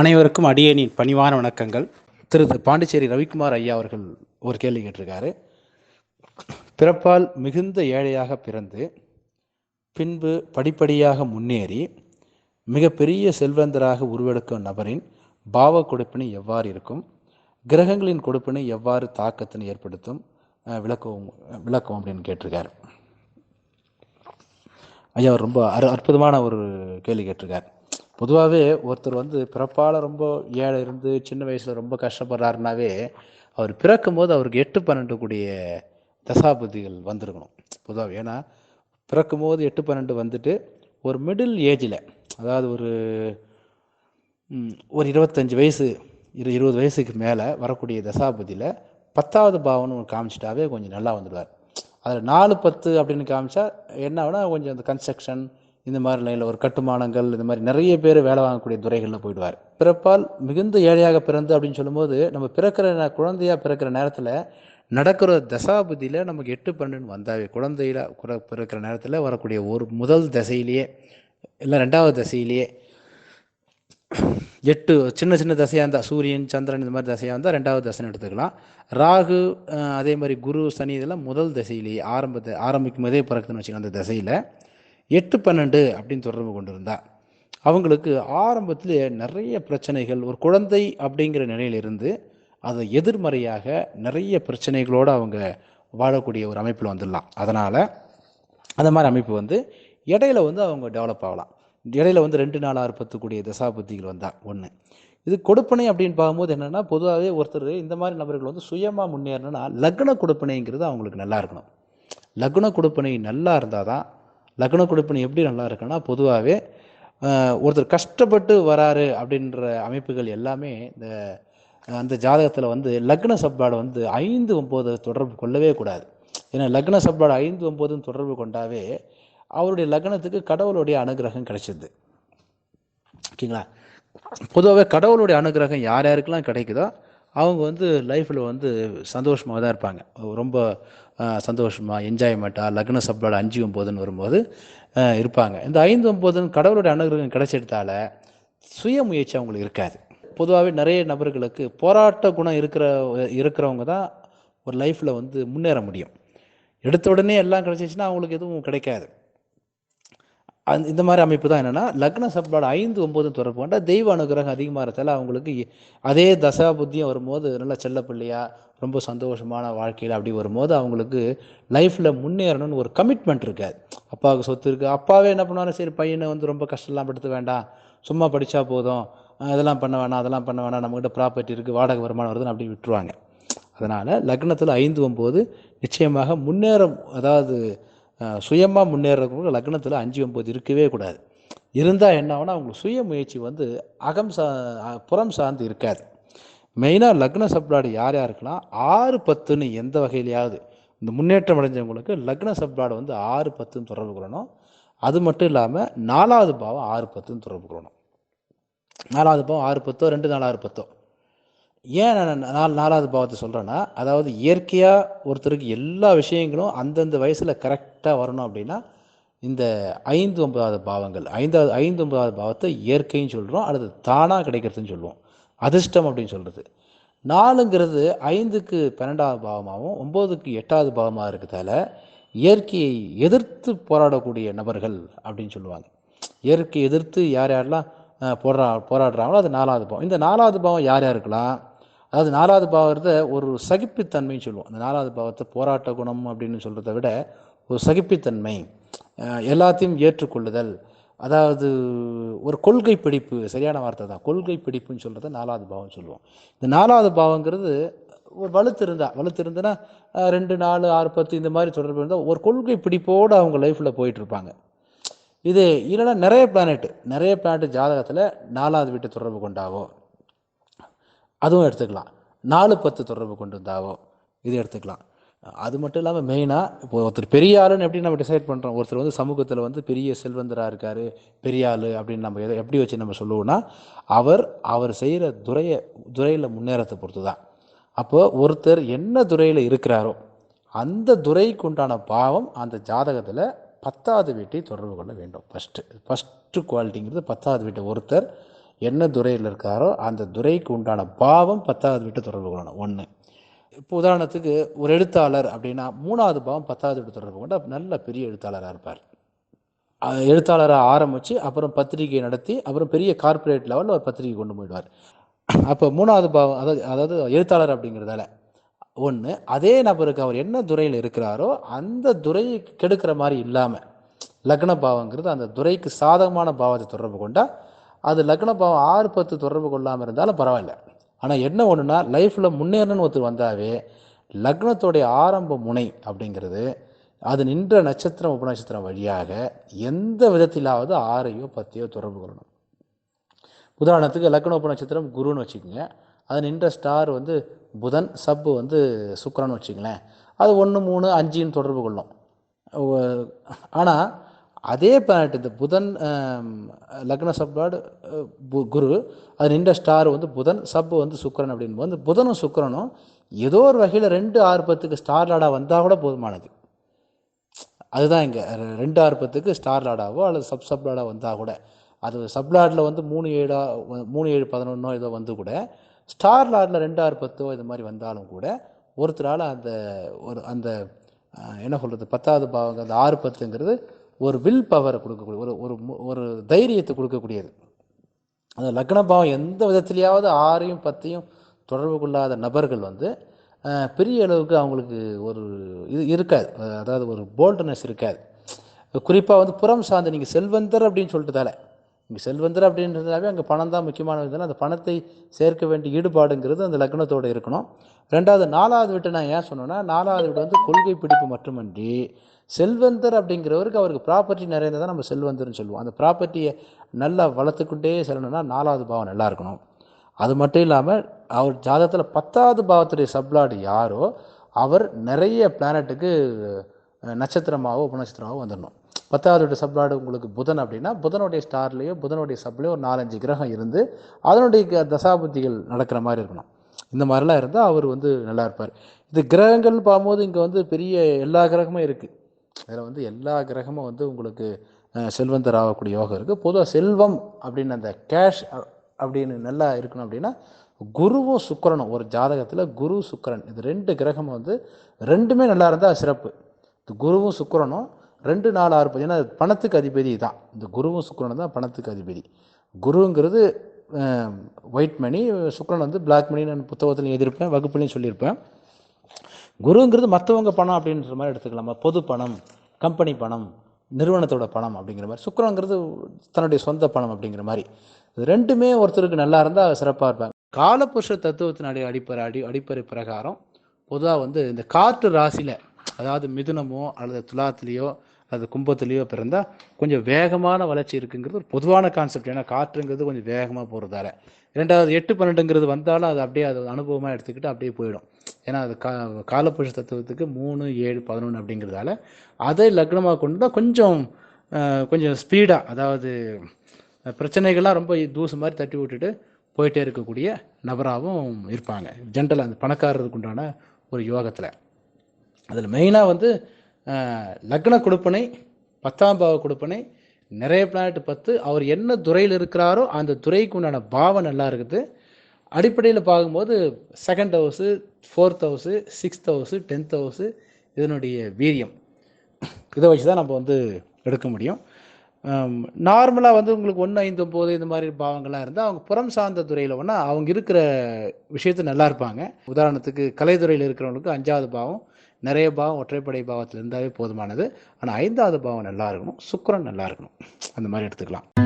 அனைவருக்கும் அடியேனின் பணிவான வணக்கங்கள். திரு பாண்டிச்சேரி ரவிக்குமார் ஐயா அவர்கள் ஒரு கேள்வி கேட்டிருக்காரு. பிறப்பால் மிகுந்த ஏழையாக பிறந்து பின்பு படிப்படியாக முன்னேறி மிகப்பெரிய செல்வந்தராக உருவெடுக்கும் நபரின் பாவ கொடுப்பினை எவ்வாறு இருக்கும் கிரகங்களின் கொடுப்பினை எவ்வாறு தாக்கத்தினை ஏற்படுத்தும் அஹ், விளக்கவும் அப்படின்னு கேட்டிருக்கார். ஐயா அவர் ரொம்ப அற் அற்புதமான ஒரு கேள்வி கேட்டிருக்கார். பொதுவாகவே ஒருத்தர் வந்து பிறப்பால் ரொம்ப ஏழை இருந்து சின்ன வயசில் ரொம்ப கஷ்டப்படுறாருனாவே அவர் பிறக்கும் போது அவருக்கு எட்டு பன்னெண்டு கூடிய தசாபதிகள் வந்திருக்கணும். பொதுவாக ஏன்னா பிறக்கும் போது எட்டு பன்னெண்டு வந்துட்டு ஒரு மிடில் ஏஜில் அதாவது ஒரு ஒரு இருபத்தஞ்சி வயசு இரு இருபது வயசுக்கு மேலே வரக்கூடிய தசாபதியில் பத்தாவது பாவம்னு ஒன்று காமிச்சிட்டாவே கொஞ்சம் நல்லா வந்துடுவார். அதில் நாலு பத்து அப்படின்னு காமிச்சா என்ன ஆகுனா கொஞ்சம் அந்த கன்ஸ்ட்ரக்ஷன் இந்த மாதிரி நிலையில் ஒரு கட்டுமானங்கள் இந்த மாதிரி நிறைய பேர் வேலை வாங்கக்கூடிய துறைகளில் போயிடுவார். பிறப்பால் மிகுந்த ஏழையாக பிறந்து அப்படின்னு சொல்லும்போது நம்ம பிறக்கிற குழந்தையாக குழந்தையா பிறக்கிற நேரத்தில் நடக்கிற தசாபதியில் நமக்கு எட்டு பன்னெண்டு வந்தாவே குழந்தையில பிறக்கிற நேரத்தில் வரக்கூடிய ஒரு முதல் தசையிலேயே இல்லை ரெண்டாவது தசையிலேயே எட்டு சின்ன சின்ன தசையாக இருந்தால் சூரியன் சந்திரன் இந்த மாதிரி தசையாக இருந்தால் ரெண்டாவது தசைன்னு எடுத்துக்கலாம். ராகு அதே மாதிரி குரு சனி இதெல்லாம் முதல் தசையிலேயே ஆரம்பத்தை ஆரம்பிக்கும் போதே பிறக்குதுன்னு வச்சுக்கலாம் அந்த தசையில். எட்டு பன்னெண்டு அப்படின்னு தொடர்பு கொண்டு அவங்களுக்கு ஆரம்பத்தில் நிறைய பிரச்சனைகள் ஒரு குழந்தை அப்படிங்கிற நிலையிலிருந்து அதை எதிர்மறையாக நிறைய பிரச்சனைகளோடு அவங்க வாழக்கூடிய ஒரு அமைப்பில் வந்துடலாம். அதனால் அந்த மாதிரி அமைப்பு வந்து இடையில வந்து அவங்க டெவலப் ஆகலாம். இடையில வந்து ரெண்டு நாளாக இருப்பத்துக்கூடிய தசாபுத்திகள் வந்தால் ஒன்று இது கொடுப்பனை அப்படின்னு பார்க்கும்போது என்னென்னா பொதுவாகவே ஒருத்தர் இந்த மாதிரி நபர்கள் வந்து சுயமாக முன்னேறணும்னா லக்ன கொடுப்பனைங்கிறது அவங்களுக்கு நல்லா இருக்கணும். லக்ன கொடுப்பனை நல்லா இருந்தால் தான் லக்ன கொடுப்பனை எப்படி நல்லா இருக்குன்னா பொதுவாகவே ஒருத்தர் கஷ்டப்பட்டு வராரு அப்படின்ற அமைப்புகள் எல்லாமே இந்த அந்த ஜாதகத்தில் வந்து லக்ன சப்பாடு வந்து ஐந்து ஒம்பது தொடர்பு கொள்ளவே கூடாது. ஏன்னா லக்ன சப்பாடு ஐந்து ஒம்பதுன்னு தொடர்பு கொண்டாவே அவருடைய லக்னத்துக்கு கடவுளுடைய அனுகிரகம் கிடைச்சிது ஓகேங்களா? பொதுவாகவே கடவுளுடைய அனுகிரகம் யார் யாருக்கெல்லாம் கிடைக்குதோ அவங்க வந்து லைஃப்பில் வந்து சந்தோஷமாக தான் இருப்பாங்க. ரொம்ப சந்தோஷமாக என்ஜாய்மெண்ட்டாக லக்ன சப்பாடு அஞ்சு ஒம்போதுன்னு வரும்போது இருப்பாங்க. இந்த ஐந்து ஒம்போதுன்னு கடவுளுடைய அனுகிரகம் கிடைச்சிட்டால சுய முயற்சி அவங்களுக்கு இருக்காது. பொதுவாகவே நிறைய நபர்களுக்கு போராட்ட குணம் இருக்கிற இருக்கிறவங்க தான் ஒரு லைஃப்பில் வந்து முன்னேற முடியும். எடுத்த உடனே எல்லாம் கிடச்சிச்சின்னா அவங்களுக்கு எதுவும் கிடைக்காது. அந் இந்த மாதிரி அமைப்பு தான் என்னென்னா லக்ன சப்ளாட் ஐந்து ஒம்பது தொடர்பு கொண்டா தெய்வ அனுகிரகம் அதிகமாக இருக்கிறதால அவங்களுக்கு அதே தசா புத்தியும் வரும்போது நல்ல செல்லப்பிள்ளையா ரொம்ப சந்தோஷமான வாழ்க்கையில் அப்படி வரும்போது அவங்களுக்கு லைஃப்பில் முன்னேறணும்னு ஒரு கமிட்மெண்ட் இருக்காது. அப்பாவுக்கு சொத்து இருக்குது அப்பாவே என்ன பண்ணுவாரு? சரி பையனை வந்து ரொம்ப கஷ்டம்லாம் படுத்த வேண்டாம் சும்மா படித்தா போதும் அதெல்லாம் இதெல்லாம் பண்ண வேணாம் அதெல்லாம் பண்ண வேணாம் நம்மகிட்ட ப்ராப்பர்ட்டி இருக்குது வாடகை வருமானம் வருதுன்னு அப்படி விட்டுருவாங்க. அதனால் லக்னத்தில் ஐந்து ஒம்பது நிச்சயமாக முன்னேறம் அதாவது சுயமாக முன்னேறவங்க லக்னத்தில் அஞ்சு ஒம்பது இருக்கவே கூடாது. இருந்தால் என்ன ஆகும்னா அவங்களுக்கு சுய முயற்சி வந்து அகம் சா புறம் சார்ந்து இருக்காது. மெயினாக லக்ன சப்ளாடு யார் யாருக்குன்னா ஆறு பத்துன்னு எந்த வகையிலையாவது இந்த முன்னேற்றம் அடைஞ்சவங்களுக்கு லக்ன சப்ளாடு வந்து ஆறு பத்துன்னு தொடர்பு கொள்ளணும். அது மட்டும் இல்லாமல் நாலாவது பாவம் ஆறு பத்துன்னு தொடர்பு கொள்ளணும். நாலாவது பாவம் ஆறு பத்தோ ரெண்டு நாலு ஆறு பத்தோ. ஏன் நான் நாலு நாலாவது பாவத்தை சொல்கிறேன்னா அதாவது இயற்கையாக ஒருத்தருக்கு எல்லா விஷயங்களும் அந்தந்த வயசில் கரெக்டாக வரணும் அப்படின்னா இந்த ஐந்து ஒன்பதாவது பாவங்கள் ஐந்தாவது ஐந்து ஒன்பதாவது பாவத்தை இயற்கைன்னு சொல்கிறோம் அல்லது தானாக கிடைக்கிறதுன்னு சொல்லுவோம் அதிர்ஷ்டம் அப்படின்னு சொல்கிறது நாலுங்கிறது ஐந்துக்கு பன்னெண்டாவது பாவமாகவும் ஒம்போதுக்கு எட்டாவது பாவமாக இருக்கிறதால இயற்கையை எதிர்த்து போராடக்கூடிய நபர்கள் அப்படின்னு சொல்லுவாங்க. இயற்கையை எதிர்த்து யார் யாரெல்லாம் போரா போராடுறாங்களோ அது நாலாவது பாவம். இந்த நாலாவது பாவம் யார் யாருக்கெல்லாம் அதாவது நாலாவது பாவத்தை ஒரு சகிப்புத்தன்மைன்னு சொல்லுவோம். அந்த நாலாவது பாவத்தை போராட்ட குணம் அப்படின்னு சொல்கிறத விட ஒரு சகிப்புத்தன்மை எல்லாத்தையும் ஏற்றுக்கொள்ளுதல் அதாவது ஒரு கொள்கை பிடிப்பு சரியான வார்த்தை தான். கொள்கை பிடிப்புன்னு சொல்கிறத நாலாவது பாவம் சொல்லுவோம். இந்த நாலாவது பாவங்கிறது ஒரு வலுத்து இருந்தா வலுத்து இருந்துன்னா ரெண்டு நாலு ஆறு பத்து இந்த மாதிரி தொடர்பு இருந்தால் ஒரு கொள்கை பிடிப்போடு அவங்க லைஃப்பில் போயிட்டு இருப்பாங்க. இது இல்லைன்னா நிறைய பிளானெட் நிறைய பிளானெட் ஜாதகத்தில் நாலாவது வீட்டை தொடர்பு கொண்டாவோ அதுவும் எடுத்துக்கலாம். நாலு பத்து தொடர்பு கொண்டு இருந்தாவோ இது எடுத்துக்கலாம். அது மட்டும் இல்லாமல் மெயினாக இப்போ ஒருத்தர் பெரிய ஆளுன்னு எப்படி நம்ம டிசைட் பண்ணுறோம் ஒருத்தர் வந்து சமூகத்தில் வந்து பெரிய செல்வந்தராக இருக்கார் பெரிய ஆள் அப்படின்னு நம்ம எதை எப்படி வச்சு நம்ம சொல்லுவோம்னா அவர் அவர் செய்கிற துறையை துறையில் முன்னேறத்தை பொறுத்து தான் அப்போது ஒருத்தர் என்ன துறையில் இருக்கிறாரோ அந்த துறைக்கு உண்டான பாவம் அந்த ஜாதகத்தில் பத்தாவது வீட்டை தொடர்பு கொள்ள வேண்டும். ஃபஸ்ட்டு ஃபஸ்ட்டு குவாலிட்டிங்கிறது பத்தாவது வீட்டை ஒருத்தர் என்ன துறையில் இருக்காரோ அந்த துறைக்கு உண்டான பாவம் பத்தாவது வீட்டு தொடர்பு கொள்ளணும். ஒன்று இப்போ உதாரணத்துக்கு ஒரு எழுத்தாளர் அப்படின்னா மூணாவது பாவம் பத்தாவது வீட்டு தொடர்பு கொண்ட நல்ல பெரிய எழுத்தாளராக இருப்பார். எழுத்தாளராக ஆரம்பித்து அப்புறம் பத்திரிகை நடத்தி அப்புறம் பெரிய கார்ப்பரேட் லெவலில் ஒரு பத்திரிகை கொண்டு போயிடுவார். அப்போ மூணாவது பாவம் அதாவது அதாவது எழுத்தாளர் அப்படிங்கிறதால. ஒன்று அதே நபருக்கு அவர் என்ன துறையில் இருக்கிறாரோ அந்த துறையை கெடுக்கிற மாதிரி இல்லாமல் லக்ன பாவங்கிறது அந்த துறைக்கு சாதகமான பாவத்தை தொடர்பு கொண்டா அது லக்ன பாவம் ஆறு பத்து தொடர்பு கொள்ளாமல் இருந்தாலும் பரவாயில்ல. ஆனால் என்ன ஒன்றுனா லைஃப்பில் முன்னேறணும்னு ஒருத்தர் வந்தாவே லக்னத்தோடைய ஆரம்ப முனை அப்படிங்கிறது அது நின்ற நட்சத்திரம் உபநட்சத்திரம் வழியாக எந்த விதத்திலாவது ஆறையோ பத்தையோ தொடர்பு கொள்ளணும். உதாரணத்துக்கு லக்ன உபநட்சத்திரம் குருன்னு வச்சுக்கோங்க. அது நின்ற ஸ்டார் வந்து புதன் சப்பு வந்து சுக்கரன்னு வச்சுங்களேன் அது ஒன்று மூணு அஞ்சுன்னு தொடர்பு கொள்ளும். ஆனால் அதே பிளானட் இந்த புதன் லக்ன சப்லாடு குரு அது நின்ற ஸ்டார் வந்து புதன் சப் வந்து சுக்கரன் அப்படின்னு. வந்து புதனும் சுக்கரனும் ஏதோ ஒரு வகையில் ரெண்டு ஆறு பத்துக்கு ஸ்டார் லாடாக வந்தால் கூட போதுமானது. அதுதான் இங்கே. ரெண்டு ஆறு பத்துக்கு ஸ்டார் லாடாவோ அல்லது சப் சப் லாடாக வந்தால் கூட. அது சப் லாடில் வந்து மூணு ஏழா மூணு ஏழு பதினொன்னோ ஏதோ வந்து கூட ஸ்டார் லாடில் ரெண்டு ஆறு பத்தோ இது மாதிரி வந்தாலும் கூட ஒருத்தரால் அந்த ஒரு அந்த என்ன சொல்கிறது பத்தாவது பாவங்க அந்த ஆறு பத்துங்கிறது ஒரு வில் பவரை கொடுக்கக்கூடிய ஒரு ஒரு ஒரு தைரியத்தை கொடுக்கக்கூடியது. அந்த லக்ன பாவம் எந்த விதத்திலேயாவது ஆறையும் பத்தையும் தொடர்பு கொள்ளாத நபர்கள் வந்து பெரிய அளவுக்கு அவங்களுக்கு ஒரு இது இருக்காது. அதாவது ஒரு போல்ட்னஸ் இருக்காது. குறிப்பாக வந்து புறம் சார்ந்த நீங்கள் செல்வந்தர் அப்படின்னு சொல்லிட்டுதால இங்கே செல்வந்தர் அப்படின்றதுனாவே அங்கே பணம் தான் முக்கியமான அந்த பணத்தை சேர்க்க வேண்டிய ஈடுபாடுங்கிறது அந்த லக்னத்தோடு இருக்கணும். ரெண்டாவது நாலாவது வீட்டை நான் ஏன் சொன்னேன்னா நாலாவது வீடு வந்து கொள்கை பிடிப்பு மட்டுமன்றி செல்வந்தர் அப்படிங்கிறவருக்கு அவருக்கு ப்ராப்பர்ட்டி நிறைய தான் நம்ம செல்வந்தர்னு சொல்லுவோம். அந்த ப்ராப்பர்ட்டியை நல்லா வளர்த்துக்கிட்டே செல்லணும்னா நாலாவது பாவம் நல்லா இருக்கணும். அது மட்டும் இல்லாமல் அவர் ஜாதகத்தில் பத்தாவது பாவத்துடைய சப்ளாடு யாரோ அவர் நிறைய பிளானட்டுக்கு நட்சத்திரமாகவோ உபநட்சத்திரமாகவோ வந்துடணும் பத்தாவது சப்ளாடு உங்களுக்கு புதன் அப்படின்னா புதனுடைய ஸ்டார்லேயோ புதனுடைய சப்லேயோ ஒரு நாலஞ்சு கிரகம் இருந்து அதனுடைய க- தசாபுத்திகள் நடக்கிற மாதிரி இருக்கணும். இந்த மாதிரிலாம் இருந்தால் அவர் வந்து நல்லா இருப்பார். இது கிரகங்கள் பார்க்கும்போது இங்கே வந்து பெரிய எல்லா கிரகமும் இருக்குது அதில் வந்து எல்லா கிரகமும் வந்து உங்களுக்கு செல்வந்தர் ஆகக்கூடிய யோகம் இருக்குது பொதுவாக செல்வம் அப்படின்னு அந்த கேஷ் அப்படின்னு நல்லா இருக்கணும் அப்படின்னா குருவும் சுக்கரனும் ஒரு ஜாதகத்தில் குரு சுக்கரன் இது ரெண்டு கிரகமும் வந்து ரெண்டுமே நல்லா இருந்தால் சிறப்பு. இந்த குருவும் சுக்கரனும் ரெண்டு நாலு ஆறு ஏன்னா அது பணத்துக்கு அதிபதி தான். இந்த குருவும் சுக்கரனும் தான் பணத்துக்கு அதிபதி. குருங்கிறது ஒயிட் மணி சுக்கரன் வந்து பிளாக் மணின்னு நான் புத்தகத்துலையும் எழுதியிருப்பேன் வகுப்புலையும் சொல்லியிருப்பேன். குருங்கிறது மற்றவங்க பணம் அப்படின்ற மாதிரி எடுத்துக்கலாமா. பொது பணம் கம்பெனி பணம் நிறுவனத்தோட பணம் அப்படிங்கிற மாதிரி. சுக்கிரங்கிறது தன்னுடைய சொந்த பணம் அப்படிங்கிற மாதிரி. ரெண்டுமே ஒருத்தருக்கு நல்லா இருந்தால் சிறப்பாக இருப்பாங்க. காலபுருஷ தத்துவத்தினுடைய அடிப்படை அடி அடிப்படை பிரகாரம் பொதுவாக வந்து இந்த காற்று ராசியில் அதாவது மிதுனமோ அல்லது துலாத்துலேயோ அல்லது கும்பத்துலேயோ பிறந்தால் கொஞ்சம் வேகமான வளர்ச்சி இருக்குங்கிறது ஒரு பொதுவான கான்செப்ட் ஏன்னா காற்றுங்கிறது கொஞ்சம் வேகமாக போகிறதால ரெண்டாவது எட்டு பன்னெண்டுங்கிறது வந்தாலும் அது அப்படியே அது அனுபவமாக எடுத்துக்கிட்டு அப்படியே போயிடும். ஏன்னா அது கா காலப்புருஷ தத்துவத்துக்கு மூணு ஏழு பதினொன்று அப்படிங்கிறதால அதை லக்னமாக கொண்டு தான் கொஞ்சம் கொஞ்சம் ஸ்பீடாக அதாவது பிரச்சனைகள்லாம் ரொம்ப தூசு மாதிரி தட்டி விட்டுட்டு போயிட்டே இருக்கக்கூடிய நபராகவும் இருப்பாங்க. ஜென்ரலாக அந்த பணக்காரருக்கு உண்டான ஒரு யோகத்தில். அதில் மெயினாக வந்து லக்ன கொடுப்பனை பத்தாம் பாவ கொடுப்பனை நிறைய பிளானட் பத்து அவர் என்ன துறையில் இருக்கிறாரோ அந்த துறைக்கு உண்டான பாவம் நல்லா இருக்குது. அடிப்படையில் பார்க்கும்போது second house fourth house sixth house tenth house இதனுடைய வீரியம். இதை வச்சு தான் நம்ம வந்து எடுக்க முடியும். நார்மலாக வந்து உங்களுக்கு ஒன்று ஐந்து ஒம்பது இந்த மாதிரி பாவங்கள்லாம் இருந்தால் அவங்க புறம் சார்ந்த துறையில் ஒன்றா அவங்க இருக்கிற விஷயத்து நல்லா இருப்பாங்க. உதாரணத்துக்கு கலைத்துறையில் இருக்கிறவங்களுக்கு அஞ்சாவது பாவம் நிறைய பாவம் ஒற்றைப்படை பாவத்தில் இருந்தாவே போதுமானது. ஆனால் ஐந்தாவது பாவம் நல்லா இருக்கணும் சுக்கரன் நல்லா இருக்கணும். அந்த மாதிரி எடுத்துக்கலாம்.